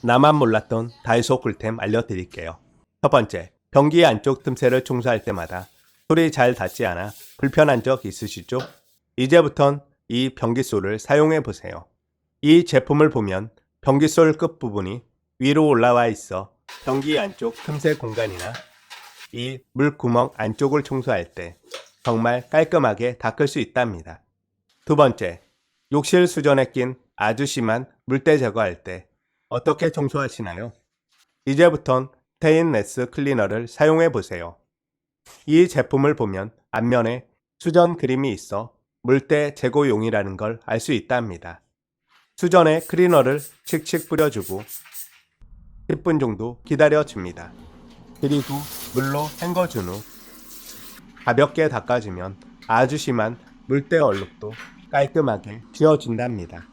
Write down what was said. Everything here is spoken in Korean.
나만 몰랐던 다이소 꿀템 알려드릴게요. 첫 번째, 변기 안쪽 틈새를 청소할 때마다 솔이 잘 닿지 않아 불편한 적 있으시죠? 이제부턴 이 변기솔을 사용해 보세요. 이 제품을 보면 변기솔 끝부분이 위로 올라와 있어 변기 안쪽 틈새 공간이나 이 물구멍 안쪽을 청소할 때 정말 깔끔하게 닦을 수 있답니다. 두 번째, 욕실 수전에 낀 아주 심한 물때 제거할 때 어떻게 청소하시나요? 이제부턴 테인레스 클리너를 사용해 보세요. 이 제품을 보면 앞면에 수전 그림이 있어 물때 제거용이라는 걸 알 수 있답니다. 수전에 클리너를 칙칙 뿌려주고 10분 정도 기다려줍니다. 그리고 물로 헹궈준 후 가볍게 닦아주면 아주 심한 물때 얼룩도 깔끔하게 지워준답니다.